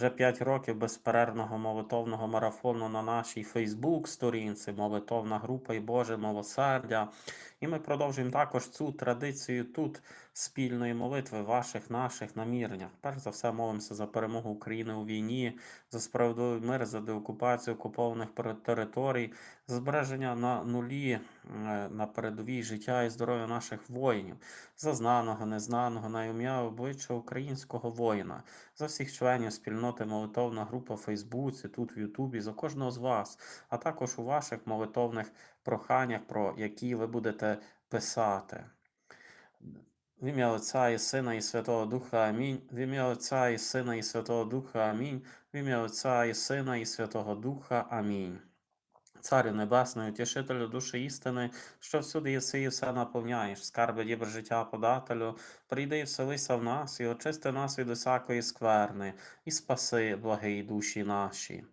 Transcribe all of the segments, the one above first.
Вже 5 років безперервного молитовного марафону на нашій Фейсбук-сторінці, молитовна група і Боже милосердя. І ми продовжуємо також цю традицію тут спільної молитви ваших наших наміреннях. Перш за все, молимося за перемогу України у війні, за справедливий мир, за деокупацію окупованих територій, за збереження на нулі е, на передовій життя і здоров'я наших воїнів, за знаного, незнаного, на ім'я обличчя українського воїна за всіх членів спільноти молитовна група в Фейсбуці, тут в Ютубі, за кожного з вас, а також у ваших молитовних проханнях, про які ви будете писати. В ім'я Отця і Сина і Святого Духа Амінь. В ім'я Отця і Сина і Святого Духа Амінь. В ім'я Отця і Сина і Святого Духа Амінь. Царю Небесний, утішителю душі істини, що всюди єси і все наповняєш, скарби дібр життя подателю, прийди і вселися в нас, і очисти нас від усякої скверни, і спаси, благий душі наші.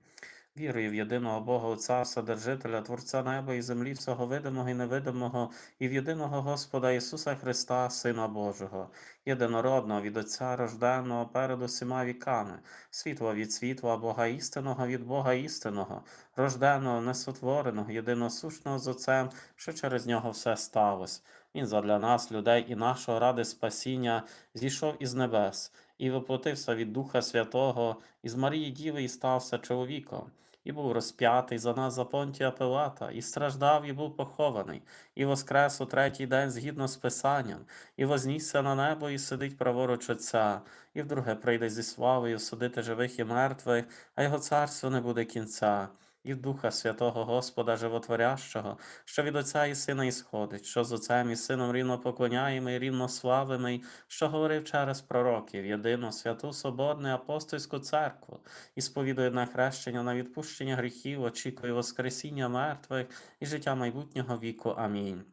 Вірую в єдиного Бога Отця, Вседержителя, Творця неба і землі, всього видимого і невидимого, і в єдиного Господа Ісуса Христа, Сина Божого, єдинородного від Отця рожденного перед усіма віками, світла від світла, Бога істинного від Бога істинного, рожденого, несотвореного, єдиносушного з Отцем, що через нього все сталося. Він задля нас, людей і нашого ради спасіння, зійшов із небес і воплотився від Духа Святого, із Марії Діви і стався чоловіком, і був розп'ятий за нас за Понтія Пилата, і страждав, і був похований, і воскрес у третій день згідно з Писанням, і вознісся на небо, і сидить праворуч Отця, і вдруге прийде зі славою судити живих і мертвих, а його царство не буде кінця. І Духа Святого Господа Животворящого, що від Отця і Сина ісходить, що з Отцем і Сином рівно поклоняємо і рівно славимо, що говорив через пророків, єдину святу Соборну апостольську церкву, і сповідує на хрещення на відпущення гріхів, очікує Воскресіння мертвих і життя майбутнього віку. Амінь.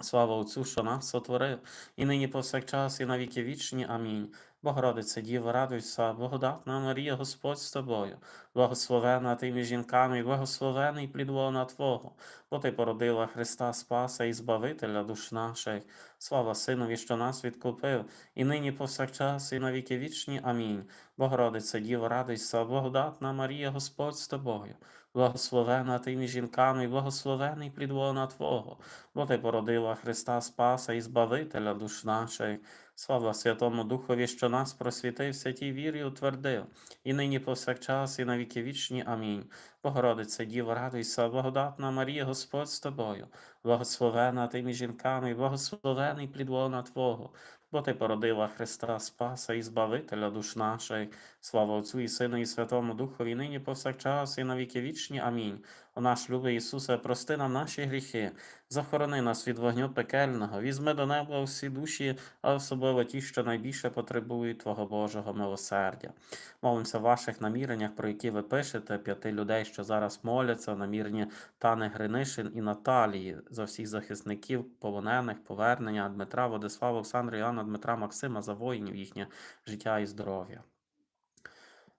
Слава Отцю, що нас сотворив, і нині повсякчас, і на віки вічні. Амінь. Богородице, Діво, радуйся, благодатна Марія, Господь з тобою, благословена ти між жінками, благословений плід лона Твого, бо ти породила Христа Спаса і Збавителя душ наших. Слава Синові, що нас відкупив, і нині повсякчас, і на віки вічні. Амінь. Богородице, Діво, радуйся, благодатна Марія, Господь з тобою, благословена ти між жінками, і благословений плід лона Твого, бо ти породила Христа Спаса і Збавителя душ наших. Слава Святому Духові, що нас просвітив святій вірі утвердив, і нині повсякчас, і на віки вічні. Амінь. Богородице, Діво, радуйся, благодатна Марія, Господь з тобою, благословена ти між жінками, і благословений плід лона Твого, бо ти породила Христа Спаса і Збавителя душ наших. Слава Отцю і Сину, і Святому Духові, нині повсякчас, і на віки вічні. Амінь. О наш любий Ісусе, прости нам наші гріхи, захорони нас від вогню пекельного, візьми до неба усі душі, а особливо ті, що найбільше потребують Твого Божого милосердя. Молимося в ваших наміреннях, про які ви пишете, п'яти людей, що зараз моляться, намірні Тани Гринишин і Наталії, за всіх захисників, полонених, повернення Дмитра, Владислава, Олександра, Іоанна, Дмитра, Максима, за воїнів, їхнє життя і здоров'я.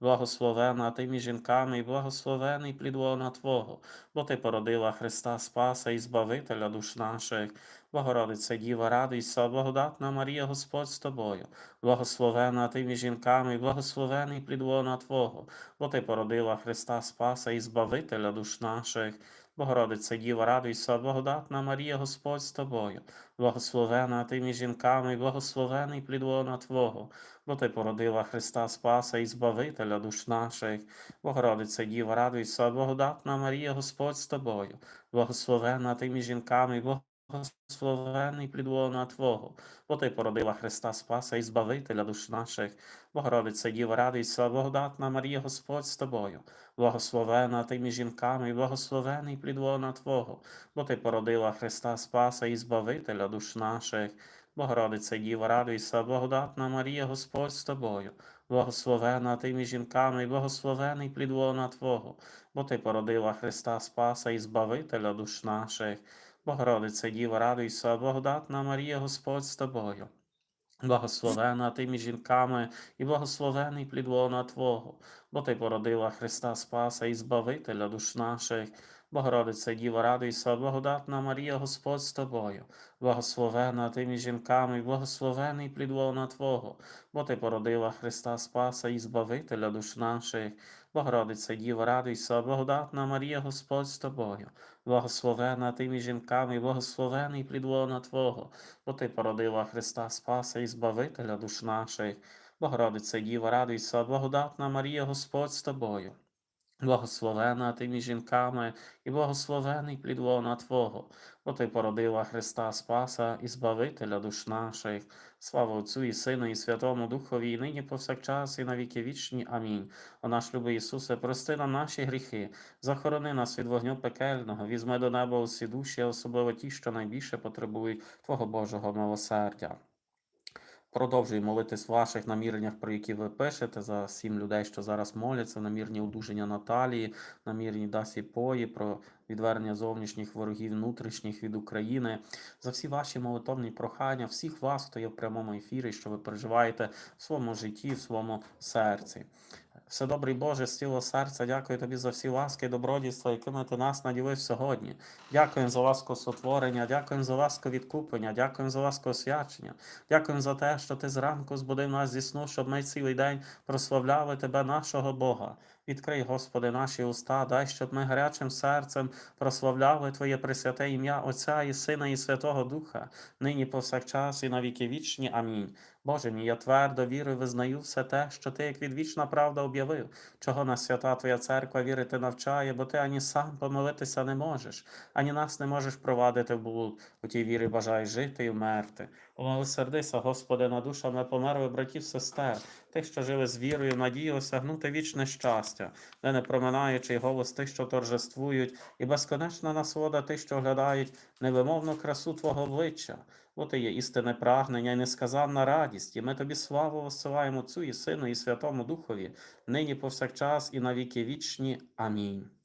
Благословена ти між жінками, і благословений плідлона Твого, бо ти породила Христа Спаса і Збавителя душ наших. Богородице, Діва, радуйся, благодатна Марія, Господь з тобою, благословена ти між жінками, і благословений плідлона Твого, бо ти породила Христа Спаса і Збавителя душ наших. Богородице, Діва, радуйся, благодатна Марія, Господь з тобою, благословена ти між жінками, благословений плідвона Твого, бо ти породила Христа Спаса і Збавителя душ наших. Богородице, Діва, радуйся, благодатна Марія, Господь з тобою, благословена ти між жінками, і благословений плід Твого, бо ти породила Христа Спаса і Збавителя душ наших. Богородице, Діва, радуйся, благодатна Марія, Господь з тобою, благословена ти між жінками, і благословений плід лона Твого, бо ти породила Христа Спаса і Збавителя душ наших. Богородице, Діва, радуйся, благодатна Марія, Господь з тобою, благословена ти між жінками, і благословений плід лона Твого, бо ти породила Христа Спаса і Збавителя душ наших. Богородице Діво, радуйся, благодатна Марія, Господь з тобою. Благословена ти між жінками, і благословений плід лона Твого, бо ти породила Христа Спаса і Збавителя душ наших. Богородице Діво, радуйся, благодатна Марія, Господь з тобою. Благословена ти між жінками, і благословений плід лона Твого, бо ти породила Христа Спаса і Збавителя душ наших. Богородице Діво, радуйся, благодатна Марія, Господь з тобою. Благословена ти між жінками, і благословений плід лона Твого, бо ти породила Христа Спаса і Збавителя душ наших. Богородице Діво, радуйся, благодатна Марія, Господь з тобою. Благословена ти між жінками, і благословений плід лона Твого, бо ти породила Христа Спаса і Збавителя душ наших. Слава Отцю і Сину, і Святому Духові, і нині повсякчас, і на віки вічні. Амінь. О наш любий Ісусе, прости нам наші гріхи, захорони нас від вогню пекельного, візьми до неба усі душі, особливо ті, що найбільше потребують Твого Божого милосердя. Продовжую молитись в ваших наміреннях, про які ви пишете, за сім людей, що зараз моляться, намірні одужання Наталії, намірні Дасі Пої, про відвернення зовнішніх ворогів, внутрішніх від України, за всі ваші молитовні прохання, всіх вас, хто є в прямому ефірі, що ви переживаєте в своєму житті, в своєму серці. Все добрий Боже, з цілого серця, дякую тобі за всі ласки і добродійства, якими ти нас наділив сьогодні. Дякуємо за ласку сотворення, дякуємо за ласку відкуплення, дякуємо за ласку освячення. Дякуємо за те, що ти зранку збудив нас зі сну, щоб ми цілий день прославляли тебе, нашого Бога. Відкрий, Господи, наші уста, дай, щоб ми гарячим серцем прославляли Твоє пресвяте ім'я Отця і Сина, і Святого Духа, нині повсякчас і на віки вічні. Амінь. Боже мій, я твердо вірю, і визнаю все те, що ти, як відвічна правда, об'явив, чого нас свята Твоя церква вірити навчає, бо ти ані сам помилитися не можеш, ані нас не можеш провадити в блуд. У тій вірі бажаєш жити і вмерти. Умилосердися, Господи, над душами померлих братів сестер, тих, що жили з вірою, надією осягнути вічне щастя, де не проминаючий голос тих, що торжествують, і безконечна насолода тих, що оглядають невимовну красу Твого обличчя. Бо ти є істинне прагнення і несказанна радість, і ми тобі славу висилаємо Отцю і Сину, і Святому Духові, нині повсякчас і на віки вічні. Амінь.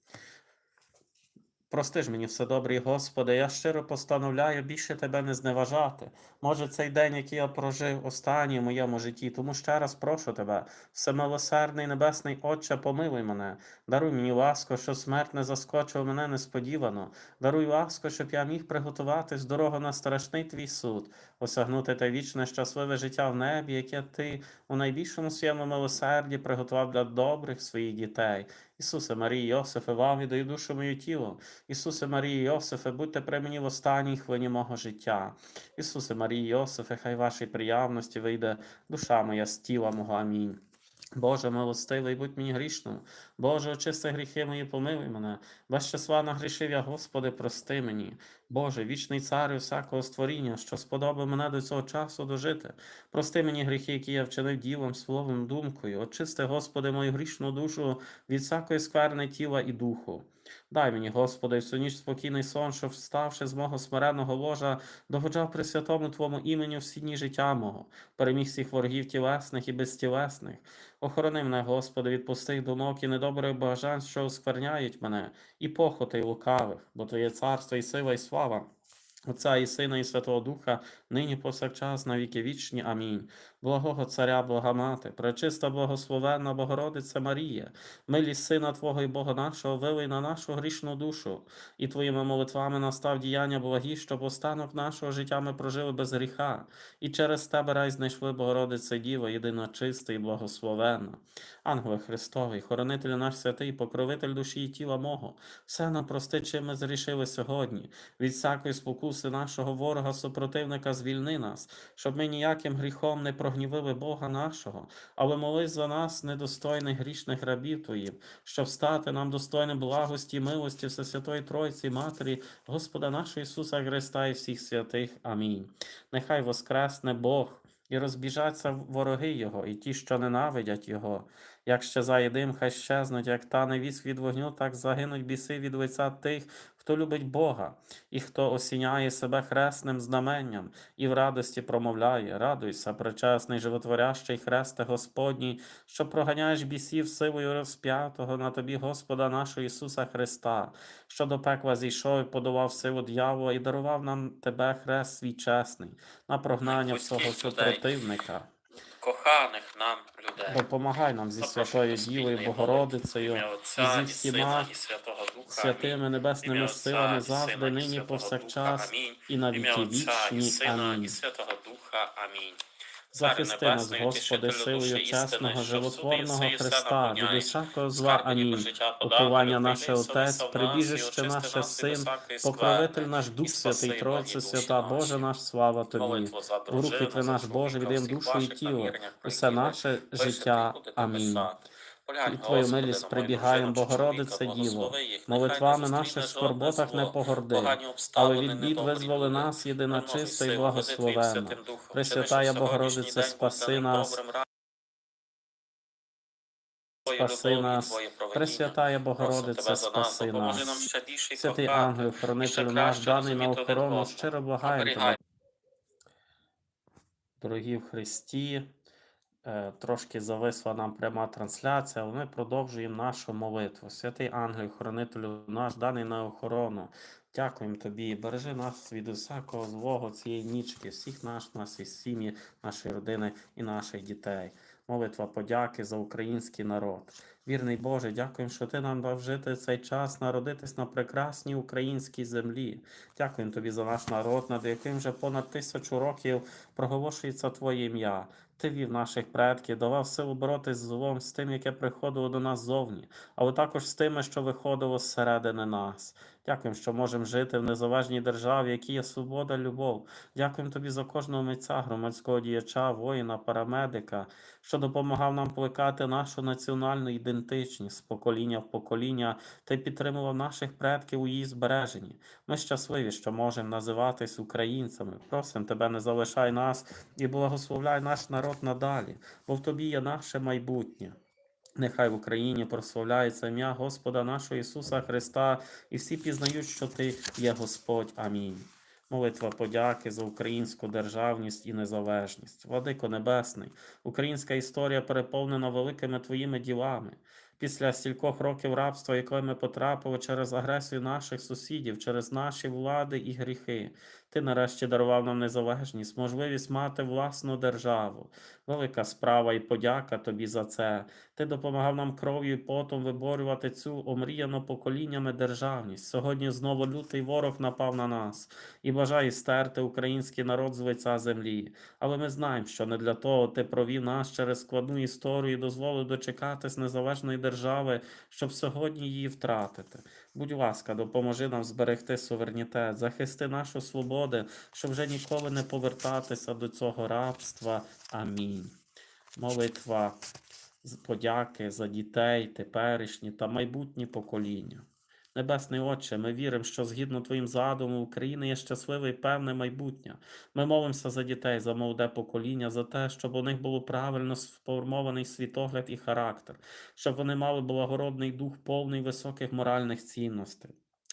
Прости ж мені все добрий, Господи, я щиро постановляю більше тебе не зневажати. Може, цей день, який я прожив останній в моєму житті, тому ще раз прошу тебе, всемилосердний небесний Отче, помилуй мене, даруй мені ласку, що смерть не заскочила мене несподівано, даруй ласку, щоб я міг приготуватись дорогу на страшний твій суд, осягнути те вічне щасливе життя в небі, яке ти у найбільшому своєму милосерді приготував для добрих своїх дітей. Ісусе Марії, Йосифе, вам віддаю душу мою тіло. Ісусе Марії, Йосифе, будьте при мені в останній хвилині мого життя. Ісусе Марії, Йосифе, хай вашій приявності вийде душа моя з тіла мого. Амінь. Боже, милостивий, будь мені грішним. Боже, очисти гріхи мої, помилуй мене. Без грішив я, Господи, прости мені. Боже, вічний царю всякого створіння, що сподобав мене до цього часу дожити. Прости мені гріхи, які я вчинив ділом, словом, думкою. Очисти, Господи, мою грішну душу від всякої скверни тіла і духу. Дай мені, Господи, всю ніч спокійний сон, що вставши з мого смиренного ложа, догоджав при святому Твому іменю всі дні життя мого, переміг всіх ворогів тілесних і безтілесних. Охорони мене, Господи, від пустих думок і недобрих бажань, що оскверняють мене, і похоти, і лукавих, бо Твоє царство і сила, і слава. Отця і Сина, і Святого Духа, нині повсякчас, на віки вічні. Амінь. Благого Царя, блага Мати, пречиста благословенна Богородиця Марія, милість Сина Твого і Бога нашого, вилий на нашу грішну душу, і Твоїми молитвами настав діяння благі, щоб останок нашого життя ми прожили без гріха, і через Тебе рай знайшли Богородице Діва, єдина чиста і благословенна. Ангеле Христовий, хоронитель наш святий, покровитель душі і тіла мого, все нам прости, чим ми зрішили сьогодні, від всякої спокуси нашого ворога, супротивника, звільни нас, щоб ми ніяким гріхом не прогнівили Бога нашого, але молись за нас, недостойних грішних рабів Твоїх, щоб стати нам достойним благості милості Всесвятої Тройці, Матері, Господа нашого Ісуса Христа і всіх святих. Амінь. Нехай воскресне Бог. І розбіжаться вороги Його, і ті, що ненавидять Його. Як щезає дим, хай щезнуть, як тане віск від вогню, так загинуть біси від лиця тих, хто любить Бога, і хто осіняє себе хресним знаменням і в радості промовляє: Радуйся, пречесний животворящий хресте Господній, що проганяєш бісів силою розп'ятого на тобі, Господа нашого Ісуса Христа, що до пекла зійшов і подолав силу дьявола і дарував нам тебе хрест свій чесний, на прогнання всього супротивника. коханих нам людей. Допомагай нам зі святою до Дівою Богородицею. І зі всіма Святими небесними силами завжди, нині, повсякчас і на віки вічні. Амінь. Захисти нас, Господи, силою чесного, животворного Христа, від усякого зла. Амінь. життя наше Отець, прибіжище наше Син, покровитель наш Дух Святий, Тройце Свята. Боже наш, слава Тобі. У руки за наш Боже, віддаємо душу і тіло, усе наше життя. Амінь. І Твою милість прибігаємо, Богородице Діво, молитвами наших скорботах не погорди, але від бід визволи нас, єдина чиста і Духом. Пресвятая Богородице, спаси нас. Спаси нас. Пресвятая Богородице, спаси нас. Святий ангел, хранителю наш, даний на охорону, щиро благаємо тебе. Дорогі в Христі, трошки зависла нам пряма трансляція, але ми продовжуємо нашу молитву. Святий ангел, хранителю наш, даний на охорону. Дякуємо тобі. Бережи нас від усякого злого цієї нічки, всіх наш, і сім'ї, нашої родини і наших дітей. Молитва подяки за український народ. Вірний Боже, дякуємо, що ти нам дав жити цей час, народитись на прекрасній українській землі. Дякуємо тобі за наш народ, над яким вже понад тисячу років проголошується Твоє ім'я. Ти вів наших предків, давав силу боротись з злом, з тим, яке приходило до нас зовні, але також з тими, що виходило зсередини нас. Дякуємо, що можемо жити в незалежній державі, в якій є свобода, любов. Дякуємо тобі за кожного митця, громадського діяча, воїна, парамедика, що допомагав нам плекати нашу національну ідентичність з покоління в покоління та підтримував наших предків у її збереженні. Ми щасливі, що можемо називатись українцями. Просимо тебе, не залишай нас і благословляй наш народ надалі, бо в тобі є наше майбутнє. Нехай в Україні прославляється ім'я Господа нашого Ісуса Христа, і всі пізнають, що Ти є Господь. Амінь. Молитва подяки за українську державність і незалежність. Владико Небесний, українська історія переповнена великими Твоїми ділами. Після стількох років рабства, якої ми потрапили через агресію наших сусідів, через наші влади і гріхи, ти нарешті дарував нам незалежність, можливість мати власну державу. Велика справа і подяка тобі за це. Ти допомагав нам кров'ю і потом виборювати цю омріяну поколіннями державність. Сьогодні знову лютий ворог напав на нас і бажає стерти український народ з лиця землі. Але ми знаємо, що не для того ти провів нас через складну історію і дозволив дочекатись незалежної держави, щоб сьогодні її втратити. Будь ласка, допоможи нам зберегти суверенітет, захисти нашу свободу, щоб вже ніколи не повертатися до цього рабства. Амінь. Молитва подяки за дітей, теперішні та майбутні покоління. Небесний Отче, ми віримо, що згідно Твоїм задумом України є щасливе і певне майбутнє. Ми молимося за дітей, за молоде покоління, за те, щоб у них було правильно сформований світогляд і характер, щоб вони мали благородний дух, повний високих моральних цінностей.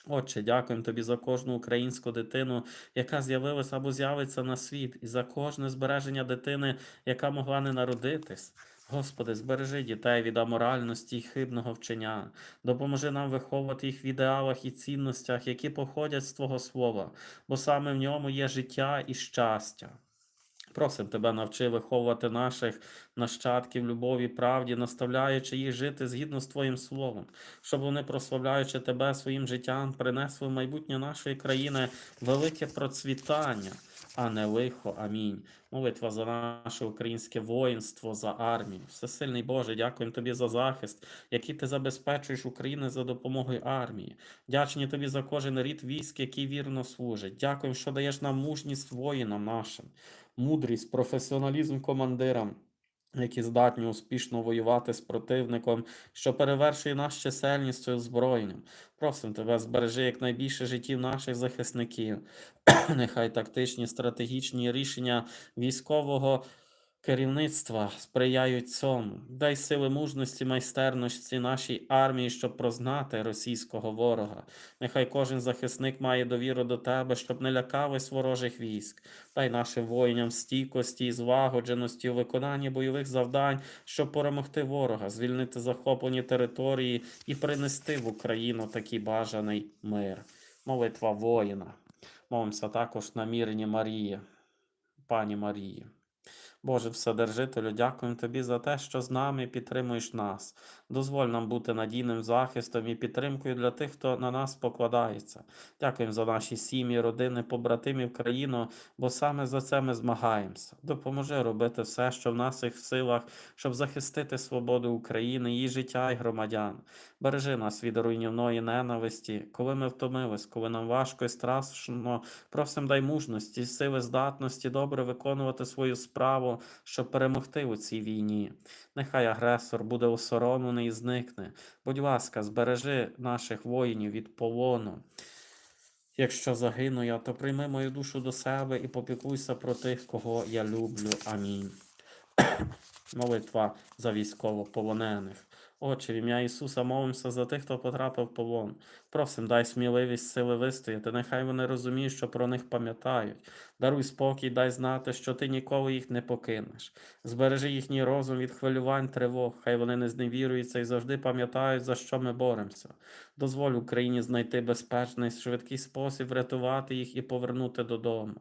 Отче, дякуємо тобі за кожну українську дитину, яка з'явилася або з'явиться на світ, і за кожне збереження дитини, яка могла не народитись. Господи, збережи дітей від аморальності й хибного вчення, допоможи нам виховувати їх в ідеалах і цінностях, які походять з Твого Слова, бо саме в ньому є життя і щастя. Просим тебе, навчи виховувати наших нащадків любові, правді, наставляючи їх жити згідно з Твоїм словом, щоб вони, прославляючи тебе своїм життям, принесли в майбутнє нашої країни велике процвітання, а не лихо. Амінь. Молитва за наше українське воїнство, за армію. Всесильний Боже, дякуємо Тобі за захист, який ти забезпечуєш Україну за допомогою армії. Дячні Тобі за кожен рід військ, який вірно служить. Дякуємо, що даєш нам мужність воїнам нашим, мудрість, професіоналізм командирам. Які здатні успішно воювати з противником, що перевершує нас чисельністю озброєнням. Просим тебе, збережи якнайбільше життів наших захисників. Нехай тактичні стратегічні рішення військового керівництва сприяють цьому. Дай сили мужності, майстерності нашій армії, щоб прознати російського ворога. Нехай кожен захисник має довіру до тебе, щоб не лякались ворожих військ. Дай нашим воїнам стійкості і злагодженості у виконанні бойових завдань, щоб перемогти ворога, звільнити захоплені території і принести в Україну такий бажаний мир. Молитва воїна. Молимося також на мірні Марії, пані Марії. Боже Вседержителю, дякуємо Тобі за те, що з нами підтримуєш нас. Дозволь нам бути надійним захистом і підтримкою для тих, хто на нас покладається. Дякуємо за наші сім'ї, родини, побратимів, країну, бо саме за це ми змагаємося. Допоможи робити все, що в наших силах, щоб захистити свободу України, її життя і громадян. Бережи нас від руйнівної ненависті, коли ми втомились, коли нам важко і страшно, просим дай мужності, сили, здатності добре виконувати свою справу, щоб перемогти у цій війні. Нехай агресор буде осоромлений і зникне. Будь ласка, збережи наших воїнів від полону. Якщо загину я, то прийми мою душу до себе і попікуйся про тих, кого я люблю. Амінь. Молитва за військовополонених. Отче, в ім'я Ісуса молимося за тих, хто потрапив в полон. Просим, дай сміливість сили вистояти. Нехай вони розуміють, що про них пам'ятають. Даруй спокій, дай знати, що ти ніколи їх не покинеш. Збережи їхній розум від хвилювань, тривог. Хай вони не зневіруються і завжди пам'ятають, за що ми боремося. Дозволь Україні знайти безпечний, швидкий спосіб врятувати їх і повернути додому.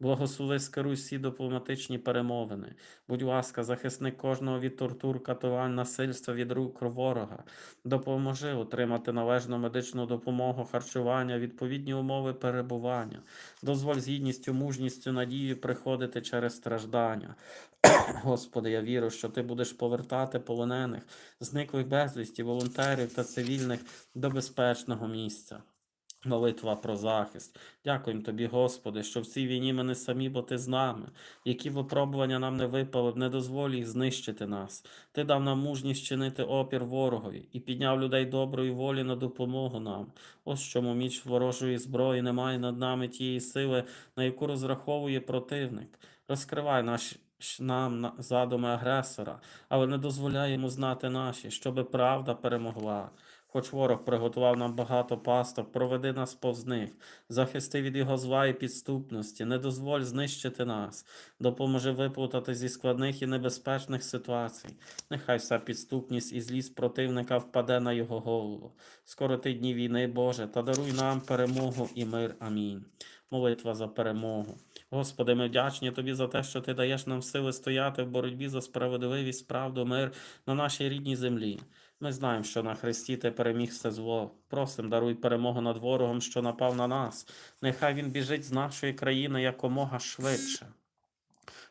Благослови, скеруй всі дипломатичні перемовини. Будь ласка, захисник кожного від тортур, катувань, насильства від рук ворога. Допоможи отримати належну медичну допомогу, харчування, відповідні умови перебування. Дозволь з гідністю, мужністю, надією приходити через страждання. Господи, я вірю, що ти будеш повертати полонених, зниклих безвісті, волонтерів та цивільних до безпечного місця. Молитва про захист. Дякуємо тобі, Господи, що в цій війні ми не самі, бо ти з нами. Які випробування нам не випали, не дозволь їх знищити нас. Ти дав нам мужність чинити опір ворогові і підняв людей доброї волі на допомогу нам. Ось чому міч ворожої зброї немає над нами тієї сили, на яку розраховує противник. Розкривай наші нам задуми агресора, але не дозволяй йому знати наші, щоби правда перемогла. Хоч ворог приготував нам багато пасток, проведи нас повз них, захисти від його зла і підступності, не дозволь знищити нас, допоможи виплутати зі складних і небезпечних ситуацій. Нехай вся підступність і злість противника впаде на його голову. Скороти дні війни, Боже, та даруй нам перемогу і мир. Амінь. Молитва за перемогу. Господи, ми вдячні Тобі за те, що Ти даєш нам сили стояти в боротьбі за справедливість, правду, мир на нашій рідній землі. Ми знаємо, що на Христі ти переміг все зло. Просим, даруй перемогу над ворогом, що напав на нас. Нехай він біжить з нашої країни якомога швидше,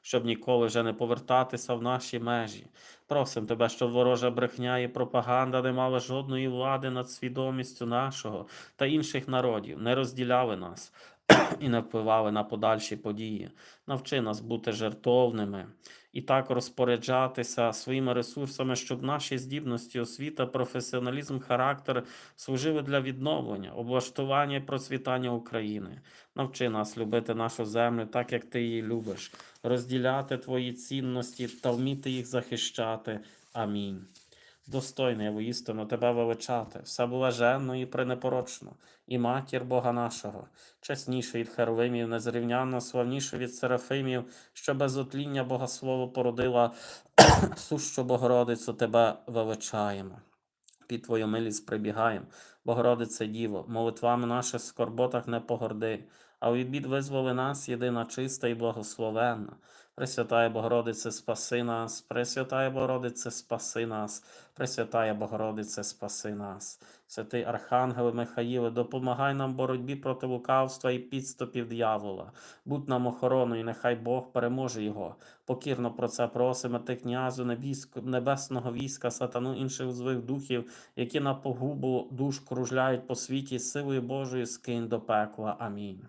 щоб ніколи вже не повертатися в наші межі. Просим тебе, щоб ворожа брехня і пропаганда не мала жодної влади над свідомістю нашого та інших народів, не розділяли нас і не впливали на подальші події. Навчи нас бути жертовними і так розпоряджатися своїми ресурсами, щоб наші здібності, освіта, професіоналізм, характер служили для відновлення, облаштування і процвітання України. Навчи нас любити нашу землю так, як ти її любиш, розділяти твої цінності та вміти їх захищати. Амінь. Достойний воістину тебе величати, все блаженно і пренепорочно, і матір Бога нашого, чесніше від херовимів, незрівнянно славніше від серафимів, що без отління Богослово породила, сущу Богородицю тебе величаємо. Під Твою милість прибігаємо, Богородице Діво, молитвами наших скорботах не погорди, а від бід визволи нас, єдина чиста і благословенна. Пресвятая Богородице, спаси нас, Пресвятая Богородице, спаси нас, Пресвятая Богородице, спаси нас. Святий Архангеле Михаїле, допомагай нам в боротьбі проти лукавства і підступів диявола. Будь нам охороною, нехай Бог переможе його. Покірно про це просимо ти, князю небесного війська, сатану інших злих духів, які на погубу душ кружляють по світі, силою Божою скинь до пекла. Амінь.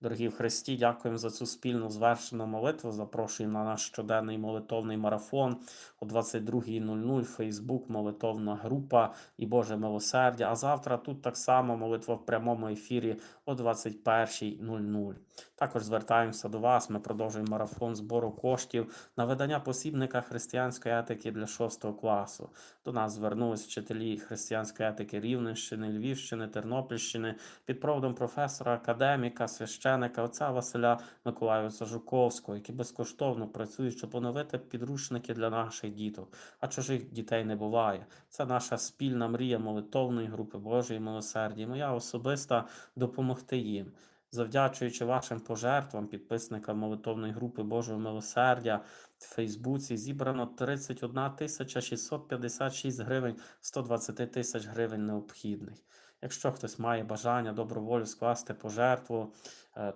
Дорогі в Христі, дякуємо за цю спільну звершену молитву. Запрошуємо на наш щоденний молитовний марафон о 22.00. Фейсбук, молитовна група і Боже милосердя. А завтра тут так само молитва в прямому ефірі о 21.00. Також звертаємося до вас. Ми продовжуємо марафон збору коштів на видання посібника християнської етики для 6 класу. До нас звернулись вчителі християнської етики Рівненщини, Львівщини, Тернопільщини під проводом професора, академіка, священика отця Василя Миколайовича Жуковського, які безкоштовно працюють, щоб оновити підручники для наших діток. А чужих дітей не буває. Це наша спільна мрія молитовної групи Божої милосердя. Моя особиста допомогти їм. Завдячуючи вашим пожертвам, підписникам молитовної групи Божого милосердя в Фейсбуці зібрано 31 тисяча 656 гривень 120 тисяч гривень необхідних. Якщо хтось має бажання доброволю скласти пожертву, е,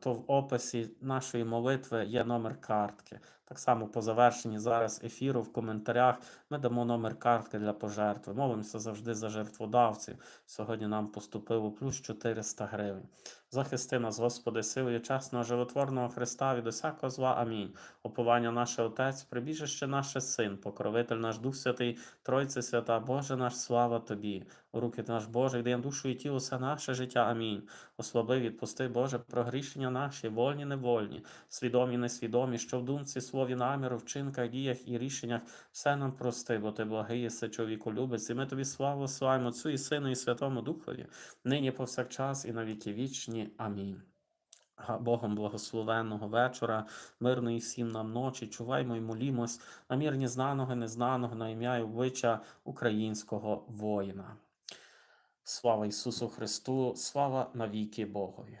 то в описі нашої молитви є номер картки. Так само по завершенні зараз ефіру в коментарях ми дамо номер картки для пожертви. Молимося завжди за жертводавців. Сьогодні нам поступило плюс 400 гривень. Захисти нас, Господи, силою чесного животворного Христа від усякого зла. Амінь. Оповання наше Отець, прибіжище наше Син, покровитель наш Дух Святий, Тройце Свята, Боже наш, слава Тобі. У руки наш Боже, даємо душу і тіло все наше життя. Амінь. Ослаби, відпусти, Боже, прогрішення наші, вольні, невольні, свідомі, несвідомі, що в думці, слові, наміру, вчинках, діях і рішеннях все нам прости, бо ти благий, єси чоловіку любець, і ми тобі славу славимо Отцю і Сину, і Святому Духові, нині повсякчас і на віки вічні. Амінь. Богом благословенного вечора, мирної всім нам ночі, чуваймо і молімось на мірні знаного і незнаного на ім'я і обличчя українського воїна. Слава Ісусу Христу, слава навіки Богові.